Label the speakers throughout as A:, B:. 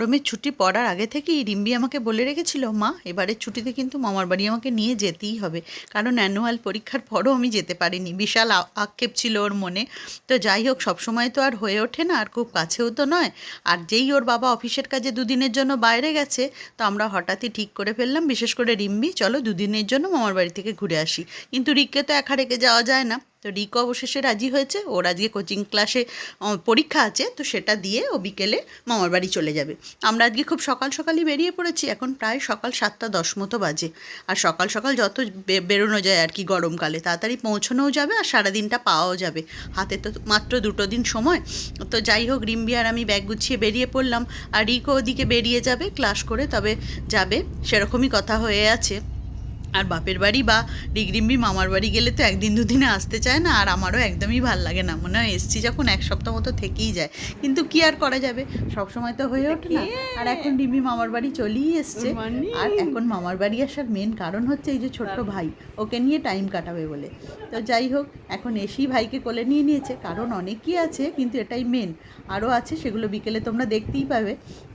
A: গরমের ছুটি পড়ার আগে থেকেই রিম্বি আমাকে বলে রেখেছিল, মা, এবারের ছুটিতে কিন্তু মামার বাড়ি আমাকে নিয়ে যেতেই হবে। কারণ অ্যানুয়াল পরীক্ষার পরও আমি যেতে পারিনি। বিশাল আক্ষেপ ছিল ওর মনে। তো যাই হোক, সবসময় তো আর হয়ে ওঠে না, আর খুব কাছেও তো নয়। আর যেই ওর বাবা অফিসের কাজে দুদিনের জন্য বাইরে গেছে, তো আমরা হঠাৎই ঠিক করে ফেললাম। বিশেষ করে রিম্বি, চলো দুদিনের জন্য মামার বাড়ি থেকে ঘুরে আসি। কিন্তু রিককে তো একা রেখে যাওয়া যায় না। তো রিকো অবশেষে রাজি হয়েছে। ওর আজকে কোচিং ক্লাসে পরীক্ষা আছে, তো সেটা দিয়ে ও বিকেলে মামার বাড়ি চলে যাবে। আমরা আজকে খুব সকাল সকালই বেরিয়ে পড়েছি, এখন প্রায় সকাল সাতটা দশ মতো বাজে। আর সকাল সকাল যত বেরোনো যায় আর কি গরমকালে, তাড়াতাড়ি পৌঁছানোও যাবে আর সারাদিনটা পাওয়াও যাবে। হাতে তো মাত্র দুটো দিন সময়। তো যাই হোক, রিম্বি আর আমি ব্যাগ গুছিয়ে বেরিয়ে পড়লাম। আর রিকো ওদিকে বেরিয়ে যাবে ক্লাস করে তবে যাবে। সেরকমই কথা হয়ে আছে। আর বাপের বাড়ি বা ডিগ্রিম্বি মামার বাড়ি গেলে তো একদিন দুদিনে আসতে চায় না আর আমারও একদমই ভালো লাগে না। মনে হয় এসছি যখন এক সপ্তাহ মতো থেকেই যায়। কিন্তু কি আর করা যাবে? সব সময় তো হয়ে ওঠে না। আর এখন ডিম্বি মামার বাড়ি চলেই এসছে। আর এখন মামার বাড়ি আসার মেন কারণ হচ্ছে এই যে ছোট্ট ভাই ওকে নিয়ে টাইম কাটাবে বলে। তো যাই হোক এখন এসেই ভাইকে কোলে নিয়ে নিয়েছে। কারণ অনেকই আছে কিন্তু এটাই মেন আরও আছে সেগুলো বিকেলে তোমরা দেখতেই পাবে।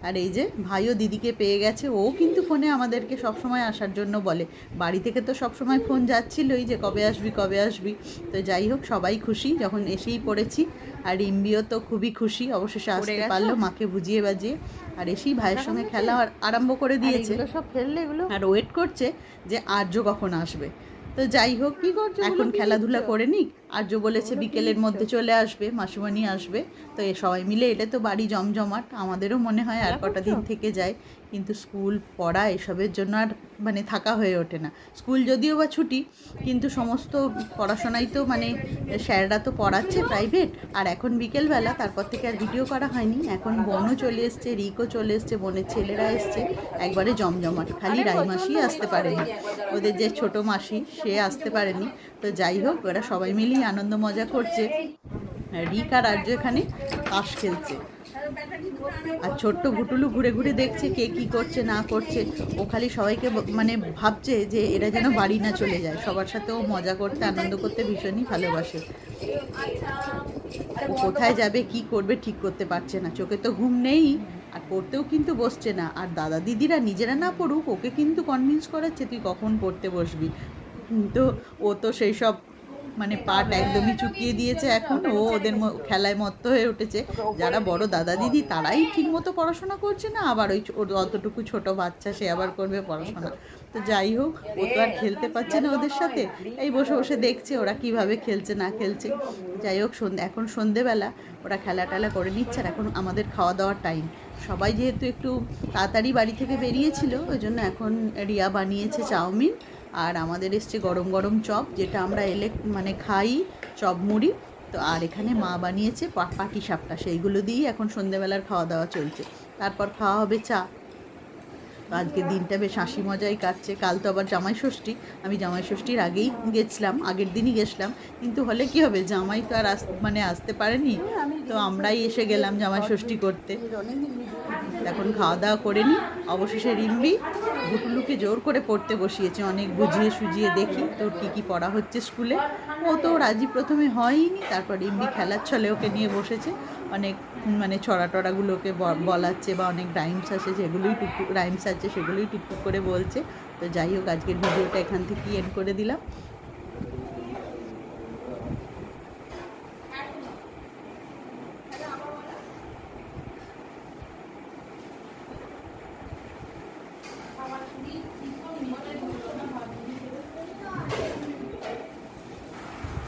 A: আর এই যে ভাইও দিদিকে পেয়ে গেছে। ও কিন্তু ফোনে আমাদেরকে সবসময় আসার জন্য বলে। বাড়ি থেকে তো সবসময় ফোন যাচ্ছিলই যে কবে আসবি কবে আসবি। তো যাই হোক সবাই খুশি যখন এসেই পড়েছি। আর ইম্বিও তো খুবই খুশি অবশেষে আসতে পারল মাকে বুঝিয়ে বাজিয়ে। আর এসেই ভাইয়ের সঙ্গে খেলা আর- আরম্ভ করে দিয়েছে।
B: সব ফেললে এগুলো?
A: আর ওয়েট করছে যে আর্য কখন আসবে। তো যাই হোক কি করছে এখন খেলাধুলা করে নিক। আর্য বলেছে বিকেলের মধ্যে চলে আসবে মাসুমানি আসবে। তো এ সবাই মিলে এলে তো বাড়ি জমজমাট আমাদেরও মনে হয় আর কটা দিন থেকে যায়। কিন্তু স্কুল পড়া এসবের জন্য আর মানে থাকা হয়ে ওঠে না। স্কুল যদিও বা ছুটি, কিন্তু সমস্ত পড়াশোনাই তো মানে স্যাররা তো পড়াচ্ছে প্রাইভেট। আর এখন বিকেলবেলা, তারপর থেকে আর ভিডিও করা হয়নি। এখন বোনও চলে এসছে, রিকও চলে এসছে, বোনের ছেলেরা এসছে। একবারে জমজমাট, খালি রাই রাইমাসি আসতে পারেনি। ওদের যে ছোট মাসি, সে আসতে পারেনি। তো যাই হোক, ওরা সবাই মিলেই আনন্দ মজা করছে। রিক আর আর্য এখানে তাস খেলছে। আর ছোট্ট ভুটুলু ঘুরে ঘুরে দেখছে কে কি করছে, না করছে। ও খালি সবাইকে মানে ভাবছে যে এরা যেন বাড়ি না চলে যায়। সবার সাথে ও মজা করতে, আনন্দ করতে ভীষণই ভালোবাসে। ও কোথায় যাবে, কি করবে, ঠিক করতে পারছে না। চোখে তো ঘুম নেই, আর পড়তেও কিন্তু বসছে না। আর দাদা দিদিরা নিজেরা না পড়ুক, ওকে কিন্তু কনভিন্স করাচ্ছে, তুই কখন পড়তে বসবি? তো ও তো সেই সব মানে পাট একদমই চুকিয়ে দিয়েছে এখন। ও ওদের খেলায় মত্ত হয়ে উঠেছে। যারা বড় দাদা দিদি, তারাই ঠিক মতো পড়াশোনা করছে না। আবার ওই অতটুকু ছোট বাচ্চা, সে আবার করবে পড়াশোনা। তো যাই হোক, ও তো আর খেলতে পারছে না ওদের সাথে। এই বসে বসে দেখছে ওরা কীভাবে খেলছে, না খেলছে। যাই হোক এখন সন্ধেবেলা। ওরা খেলা টেলা করে নিচ্ছে আর এখন আমাদের খাওয়া দাওয়ার টাইম। সবাই যেহেতু একটু তাড়াতাড়ি বাড়ি থেকে বেরিয়েছিল, ওই জন্য এখন রিয়া বানিয়েছে চাউমিন। আর আমাদের এসছে গরম গরম চপ, যেটা আমরা এলে মানে খাই চপ মুড়ি। তো আর এখানে মা বানিয়েছে পাটি সাপটা, সেইগুলো দিয়েই এখন সন্ধেবেলার খাওয়া দাওয়া চলছে। তারপর খাওয়া হবে চা। আজকে দিনটা বেশ হাসি মজাই কাটছে। কাল তো আবার জামাই ষষ্ঠী। আমি জামাই ষষ্ঠীর আগেই গেছিলাম, আগের দিনই গেছিলাম। কিন্তু হলে কি হবে? জামাই তো আর মানে আসতে পারেনি। তো আমরাই এসে গেলাম জামাই ষষ্ঠী করতে। এখন খাওয়া দাওয়া করে নিই অবশেষে রিম্বি গুটুলুকে জোর করে পড়তে বসিয়েছে, অনেক বুঝিয়ে সুঝিয়ে দেখি তোর কী কী পড়া হচ্ছে স্কুলে। ও তো রাজি প্রথমে হয়নি, তারপর এমনি খেলার ছলে ওকে নিয়ে বসেছে। অনেক মানে ছড়া টড়াগুলোকে বলাচ্ছে বা অনেক রাইমস আছে যেগুলোই টুকটুক রাইমস আছে সেগুলোই টুকটুক করে বলছে। তো যাই হোক, আজকের ভিডিওটা এখান থেকেই এন্ড করে দিলাম।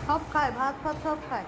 B: সব খায় ভাত ফাত সব খায়।